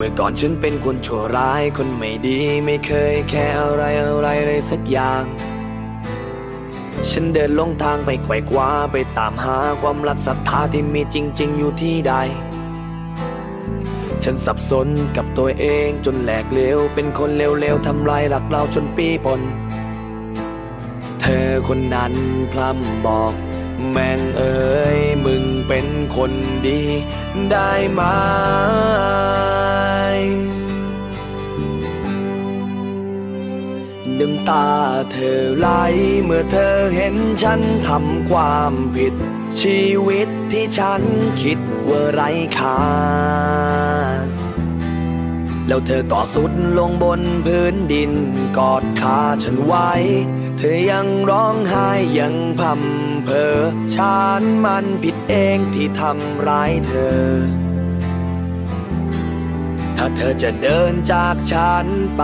เมื่อก่อนฉันเป็นคนชั่วร้ายคนไม่ดีไม่เคยแค่อะไรอะไรเลยสักอย่าง ฉันเดินลงทางไปไขว่คว้าไปตามหาความรักศรัทธาที่มีจริง ๆ อยู่ที่ใด ฉันสับสนกับตัวเองจนแหลกเลวเป็นคนเลวๆทำลายหลักเราจนปีปน เธอคนนั้นพร่ำบอก แม่งเอ๋ยมึงเป็นคนดีได้ไหมน้ำตาเธอไหลเมื่อเธอเห็นฉันทำความผิด ชีวิตที่ฉันคิดว่าไร้ค่า แล้วเธอก็สุดลงบนพื้นดิน กอดขาฉันไว้ เธอยังร้องไห้ยังพำเพอฉันมันผิดเองที่ทำร้ายเธอ ถ้าเธอจะเดินจากฉันไป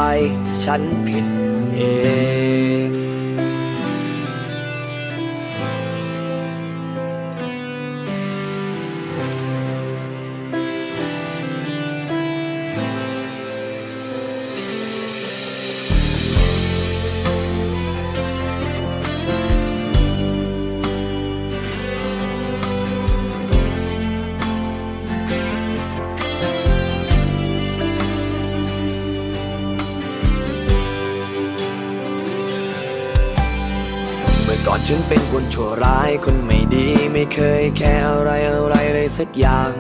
ฉันผิดเอง ก่อนฉันเป็นคนชั่วร้ายคนไม่ดีไม่เคยแค่อะไรอะไรเลยสักอย่าง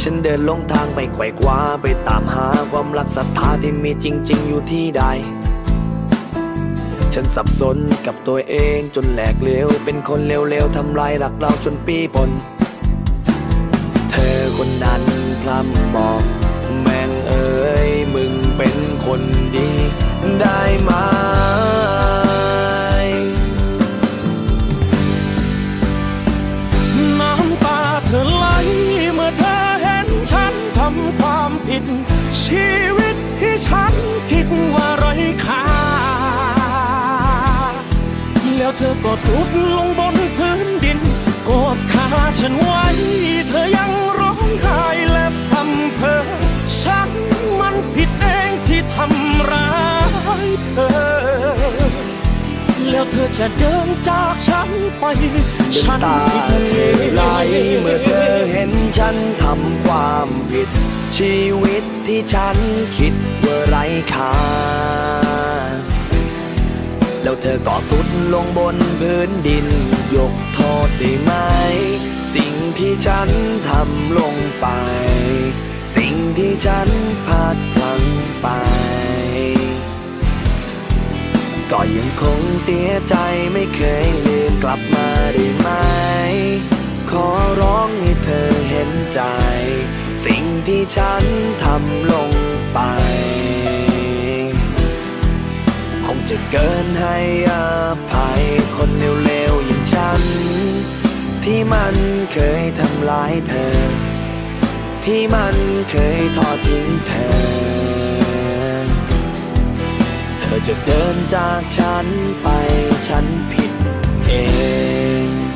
ฉันเดินลงทางไปไขว่คว้าไปตามหาความรักศรัทธาที่มีจริง ๆ อยู่ที่ใด ฉันสับสนกับตัวเองจนแหลกเลวเป็นคนเลวๆทำลายหลักเราจนปีปนเธอคนนั้นพร่ำบอกแม่งเอ๋ยมึงเป็นคนดีได้ไหมำความผิด ชีวิตที่ฉันคิดว่าไร้ค่า แล้วเธอก็สุดลงบนพื้นดินกอดขาฉันไว้ เธอยังร้องไห้และพำเพอฉันมันผิดเองที่ทำร้ายเธอ แล้วเธอจะเดินจากฉันไป ฉันน้ำตาเธเอองไหลเมื่อเธอเห็นฉันทำความผิด ชีวิตที่ฉันคิดว่าไร้ค่า แล้วเธอก็สุดลงบนพื้นดิน ยกโทษได้ไหม สิ่งที่ฉันทำลงไป สิ่งที่ฉันพลาดพลั้งไป ก็ยังคงเสียใจไม่เคยลืมกลับมาได้ไหม ฉันทำลงไป คงจะเกินให้อภัยคนเร็วๆอย่างฉัน ที่มันเคยทำร้ายเธอ ที่มันเคยทอดทิ้งเธอ เธอจะเดินจากฉันไปฉันผิดเอง